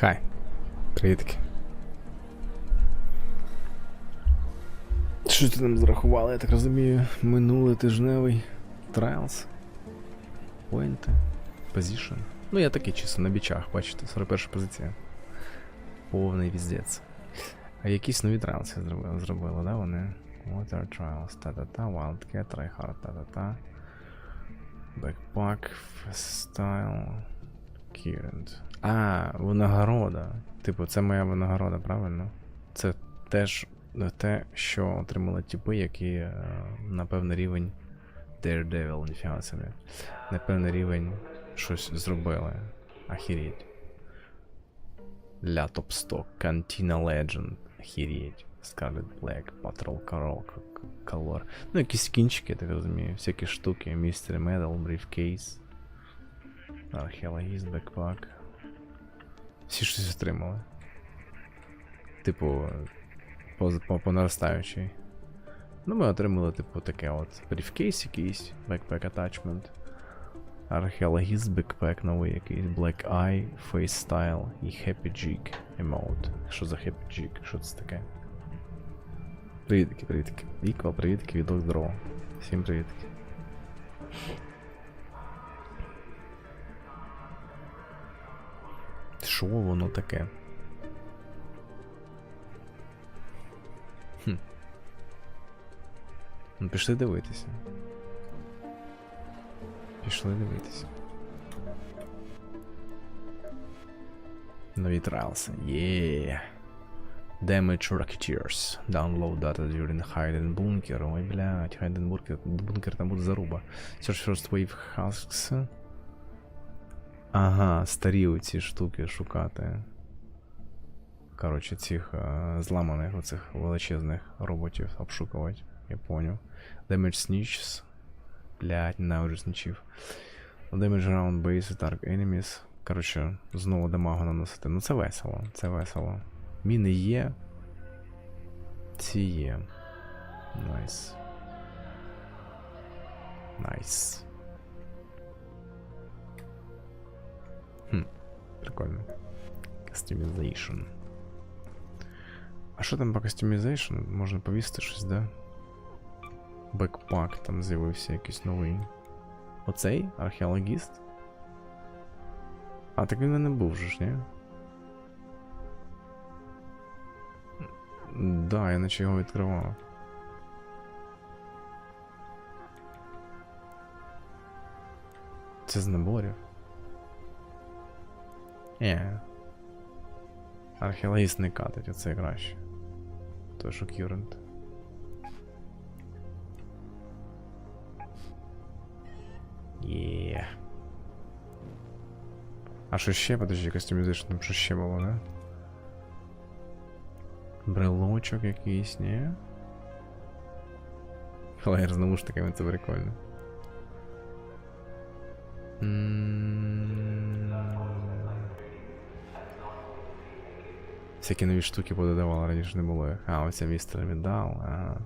Хай. Привітки. Що ти нам зрахували, я так розумію, минулий тижневий Trials. Поінти. Position. Ну, я такий чисто на бічах, бачите, 41 позиція. Повний віздець. А якісь нові трайлси зробили, зробили, да, вони? Water Trials, та-та-та, Wildcat, Tryhard, та-та-та. Backpack, Style, Current. А, винагорода. Типу, це моя винагорода, правильно? Це теж те, що отримали типи, які е, на певний рівень Daredevil, ніфіга собі. На певний рівень щось зробили. Ахіріть. Ля топ 100, Cantina Legend, ахіріть. Scarlet Black, Patrol Carol, Color. Ну, якісь кінчики, так розумію, всякі штуки. Mystery Medal, Briefcase. Археологіст, Backpack. Всі щось отримали. Типу, по, по, по наростаючій. Ну, ми отримали, типу, таке от брифкейс якийсь, backpack attachment. Археологіст, бекпек новий якийсь, Black Eye, Face Style і Happy Jig Emote. Що за Happy Jig? Що це таке? Привітки, привітки. Equal, привітки, відок здорово. Всім привітки. Що воно таке? Хм. Ну, пішли дивитися. Пішли дивитися. Нові трайлси. Є. Damage Rocketeers. Download data during Hidden Bunker. Ой, блядь, Hidden Bunker. Бункер там буде заруба. Search first wave husks. Ага, старі оці штуки шукати. Коротше, цих е, зламаних оцих величезних роботів обшукувати. Я понял. Damage snitches. Блять, ненавиджу снічів. Damage around base, attack enemies. Коротше, знову дамагу наносити. Ну це весело, це весело. Міни є. Ці є. Найс. Найс. Хм, прикольно. Customization. А що там по customization? Можна повісити щось, да? Бекпак там з'явився якийсь новий. Оцей археологіст? А, так він мене був же ж, ні? Да, я наче його відкривав. Це з наборів. Е. Археологіст не катить, оце краще. Той, що Кюрент. Є. А що ще? Подожди, кастомізейшн, там що ще було, да? Брелочок якийсь, ні? Флеєр з наушниками, це прикольно. М. Всякі нові штуки пододавали, раніше не було. А, оця містер медал, ага.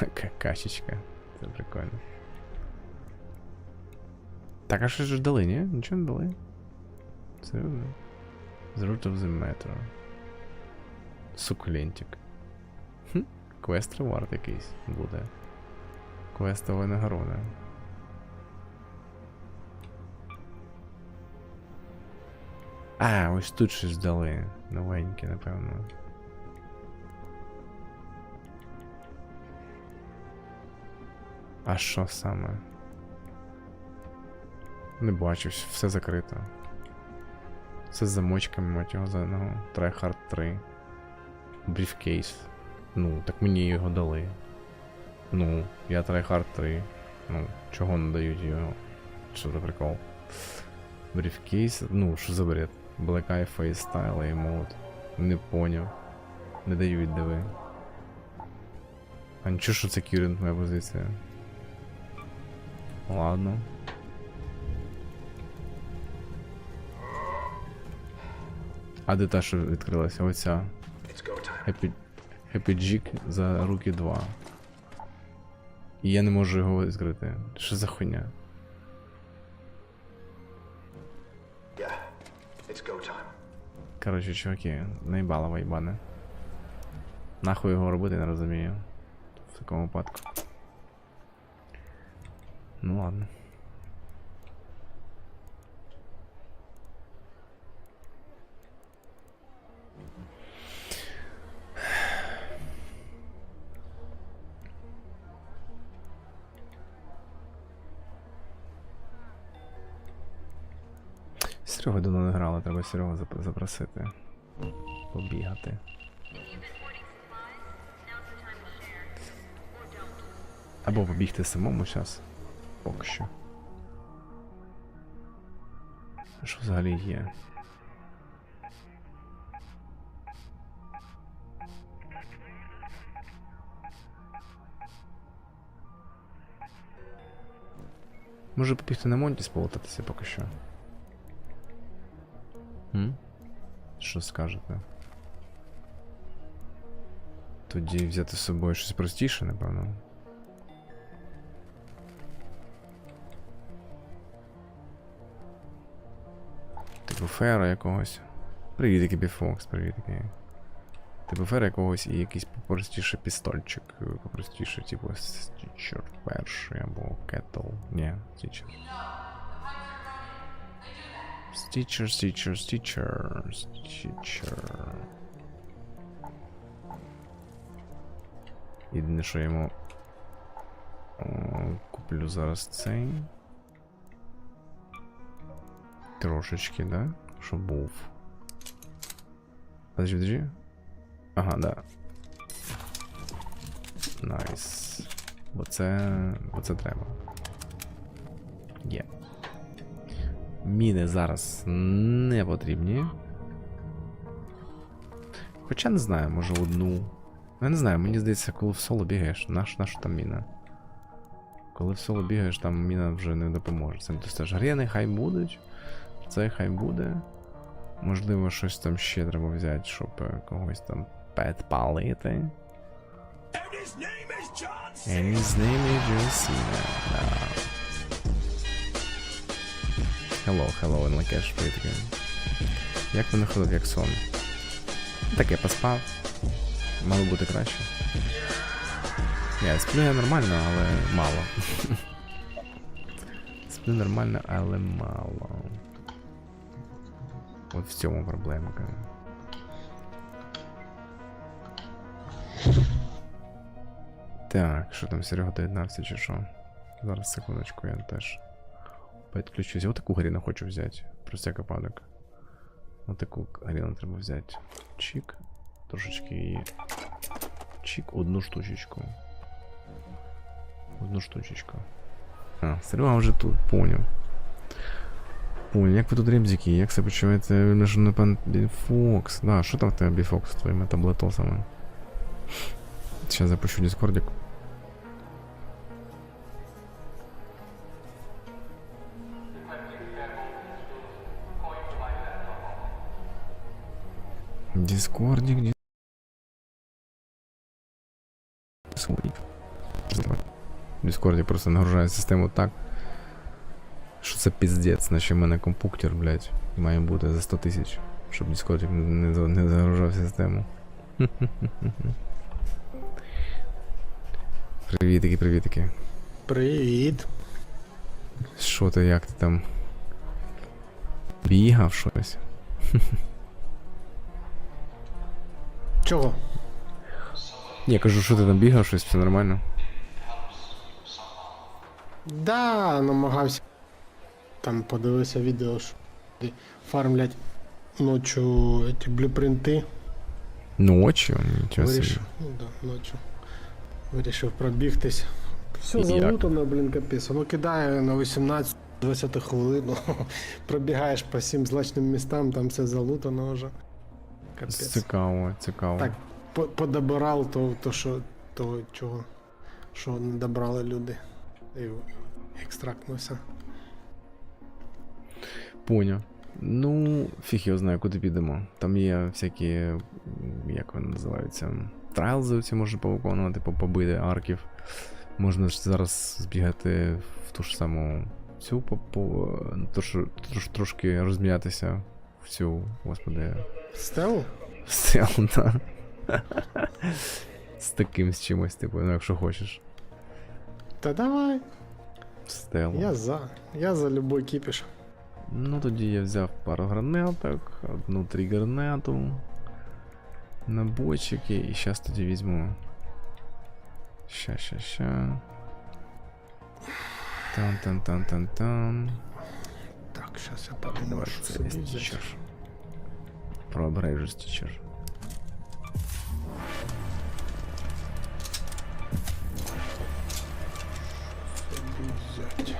Ка- Кашечка. Це прикольно. Так, а що ж дали, ні? Нічого не дали. Серйозно? The root of the. Сукулентик. Хм, квест ревард якийсь буде. Квестова нагорода. А, ось тут щось дали. Новеньке, напевно. А що саме? Не бачу, все закрито. Все з замочками, мать його за одного. Tryhard 3. Брифкейс. Ну, так мені його дали. Ну, я Tryhard 3. Ну, чого не дають його? Що за прикол? Брифкейс. Ну, що за бред? Black Eye Face Style Emote. Не поняв. Не дають диви. А нічого, що це Current моя позиція. Ладно. А де та, що відкрилася? Оця. Happy, Happy Jig за руки 2. І я не можу його відкрити. Що за хуйня? Коротше, чуваки, наїбало вайбане. Нахуй його робити, не розумію. В такому випадку. Ну ладно. Серега давно не грала, треба Серегу запросити. Побігати. Або побігти самому зараз. Поки що. Що взагалі є? Може побігти на Монтіс полутатися поки що. М? Що скажете? Тоді взяти з собою щось простіше, напевно. Типу фера якогось. Привіт, який біфокс, привіт, який. Типу фера якогось і якийсь попростіше пістольчик. Попростіше, типу Стічер перший або Кетл. Ні, Стічер. Стічер, стічер, стічер, стічер. Єдине, що я йому куплю зараз цей. Трошечки, да? Щоб був. Подожди, подожди. Ага, да. Найс. Бо це. Бо це треба. Є. Міни зараз не потрібні. Хоча не знаю, може одну. Я не знаю, мені здається, коли в соло бігаєш, наш наш там міна. Коли в соло бігаєш, там міна вже не допоможе. Це ти ж арени хай будуть. Це хай буде. Можливо, щось там ще треба взяти, щоб е, когось там підпалити. And his name is John C. And his name is John Cena. Hello, hello, привіт таки. Як ви ходив, як сон? Так я поспав. Мало бути краще. Ні, сплю я нормально, але мало. сплю нормально, але мало. От в цьому проблема. кажу. Так, що там, Серега доєднався чи що? Зараз секундочку, я теж підключусь. Отаку гаріну хочу взяти. Про всяк випадок. Отаку гаріну треба взяти. Чик. Трошечки її. Чик, одну штучечку. Одну штучечку. А, Серега вже тут, поняв. Поняв, як ви тут ремзики, як себе почуваєте на пан Фокс? Да, що там в тебе біфокс з твоїми таблетосами? Сейчас запущу дискордик. Дискордик, дис- Дискордик. Дискордик просто нагружає систему так. Що це піздець, наче в мене компуктер, блядь, має бути за 100 тисяч, щоб Дискордик не, не загружав систему. Привітики, привітики. Привіт. Що ти, як ти там? Бігав щось? Чого? Ні, кажу, що ти там бігав, щось, все нормально. Да, намагався. Там подивився відео, що фармлять ночі ці блюпринти. Ночі, нічого. Вирішив. Ну да, ночі. Вирішив пробігтись. Все залутано, блін, капець. Воно кидає на 18-20 хвилину. Пробігаєш по всім злачним містам, там все залутано вже. Капець. Цікаво, цікаво. Так, по- подобирав то, то, що, того, чого, що не добрали люди. І екстрактнувся. Поняв. Ну, фіг його знаю, куди підемо. Там є всякі, як вони називаються, трайлзи ці можна повиконувати, по- побити арків. Можна ж зараз збігати в ту ж саму цю по, по тож, трош, трошки розм'ятися в цю, господи, Стелу? стелу, да. З таким з чимось, типу, ну якщо хочеш. Та давай. Стелу. Я за. Я за любой кіпіш. Ну тоді я взяв пару гранаток, одну тригернету, набойчики, і зараз тоді візьму. Ща, ща, ща. Тан-тан-тан-тан-тан. Так, зараз я подумаю, Давай, що це собі є взяти. стічер. Пробирай вже стічер. Собі взяти.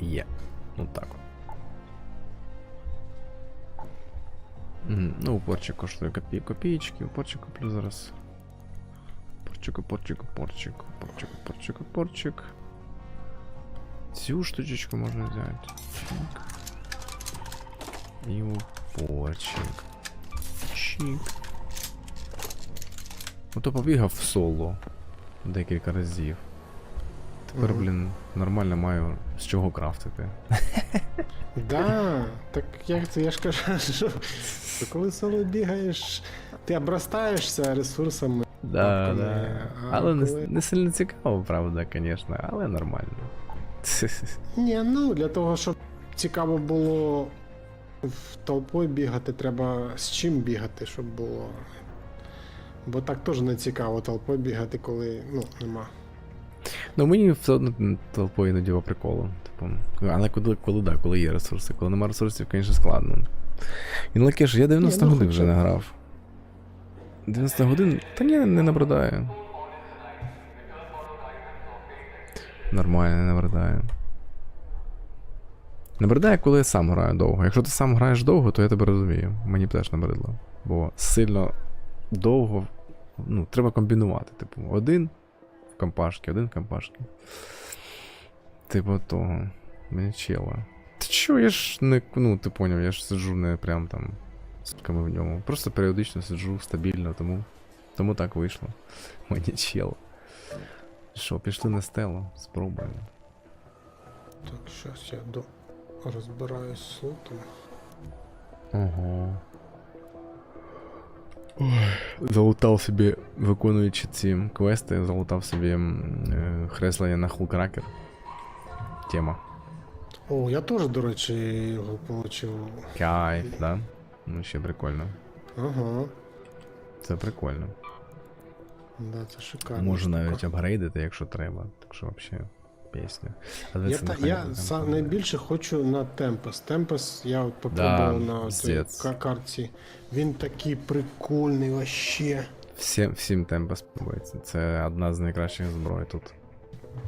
Є. Ну так. от. Мгм, Ну, упорчик коштує копій, копійки, упорчик куплю зараз. Порчик, упорчик, упорчик, упорчик, упорчик, упорчик. Цю штучечку можна взяти. Чик. І упорчик. Чик. Ото побігав в соло декілька разів. Тепер, Мгм. блін, нормально маю з чого крафтити. Да, так як це я ж кажу, що, коли соло бігаєш, ти обростаєшся ресурсами. Да, да. а Але не, не сильно цікаво, правда, звісно, але нормально. Ні, ну для того, щоб цікаво було в толпою бігати, треба з чим бігати, щоб було. Бо так теж не цікаво толпою бігати, коли ну, нема. Ну мені все одно толпою іноді по приколу. Типу, але коли, коли, да, коли є ресурси, коли нема ресурсів, звісно, складно. І ж, я 90 Ні, ну, годин вже не грав. 90 годин? Та ні, не набридає. Нормально, не набридає. Набридає, коли я сам граю довго. Якщо ти сам граєш довго, то я тебе розумію. Мені б теж набридло. Бо сильно довго. Ну, треба комбінувати. Типу, один в компашки, один в компашки. Типу того. Мені чела. Ти чо, я ж не. Ну, ти поняв, я ж сиджу не прям там сутками в ньому. Просто періодично сиджу стабільно, тому. Тому так вийшло. Мені чел. Що, пішли на стелу? Спробуємо. Так, зараз я до... розбираюсь з лутом. Ого. Залутав собі, виконуючи ці квести, залутав собі е, хреслення на хулкракер. Тема. О, я теж, до речі, його отримав. Кайф, да? Ну, ще прикольно. Ага. Це прикольно. Да, це шикарно. Можу навіть апгрейдити, якщо треба. Так що взагалі пісня. А Я, та, я буде са, найбільше хочу на Tempest. Tempest я от попробував Да, на цій пиздец. Він такий прикольний вообще. Всім, всім темпа сподобається. Це одна з найкращих зброй тут.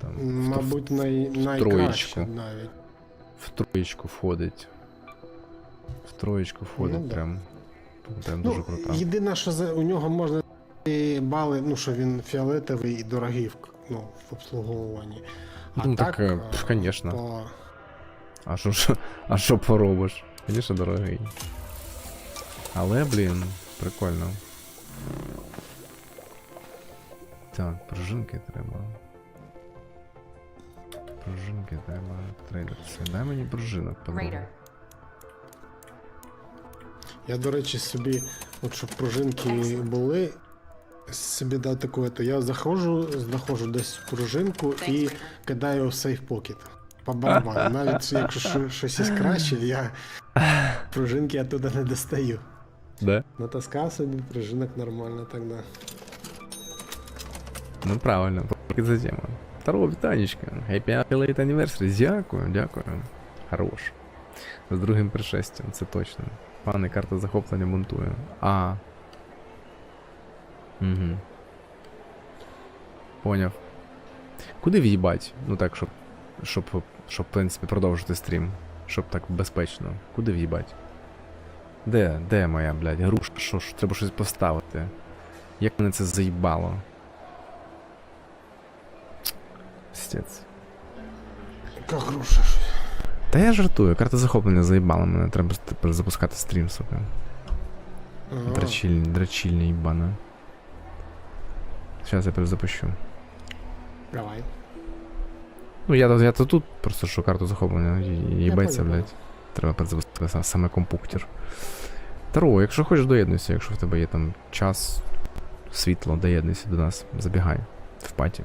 Там, в, Мабуть, най, троєчку. найкраще навіть. в троєчку входить. В троєчку входить Ну да. прям. Прям Ну, дуже круто. єдине, що за, у нього можна і бали, ну що він фіолетовий і дорогий в, ну, в обслуговуванні. А Ну, так, так, е, а, А що ж, а що поробиш? Звісно, дорогий. Але, блін, прикольно. Так, пружинки треба. Пружинки треба трейдитися. Дай мені пружинок. Raider. Я, до речі, собі, от щоб пружинки були, собі дав таке, то я заходжу, знаходжу десь пружинку і кидаю в сейф покет. По барабану. Навіть якщо щось із краще, я пружинки я туди не достаю. Да? Натаскав собі пружинок нормально тогда. Ну правильно, поки за тема. Второго вітанечка. Happy Happy Late Anniversary. Дякую, дякую. Хорош. З другим пришестям, це точно. Пане, карта захоплення бунтує. А. Угу. Поняв. Куди в'їбать? Ну так, щоб. Щоб, щоб, в принципі, продовжити стрім. Щоб так безпечно. Куди в'їбать? Де? Де моя, блядь, грушка? Що ж? Треба щось поставити. Як мене це заїбало? Стець. Яка груша. Та я жартую, карта захоплення заїбала мене, треба запускати стрім, сука. Ага. Драчільні, драчільні їбана. Зараз я перезапущу. Давай. Ну я, я то тут просто що карту захоплення, ї- блядь. треба перезапустити саме компуктер. Таро, якщо хочеш, доєднуйся, якщо в тебе є там час, світло, доєднуйся до нас, забігай в паті.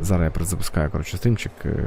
Зараз я перезапускаю, коротше, стрімчик. е,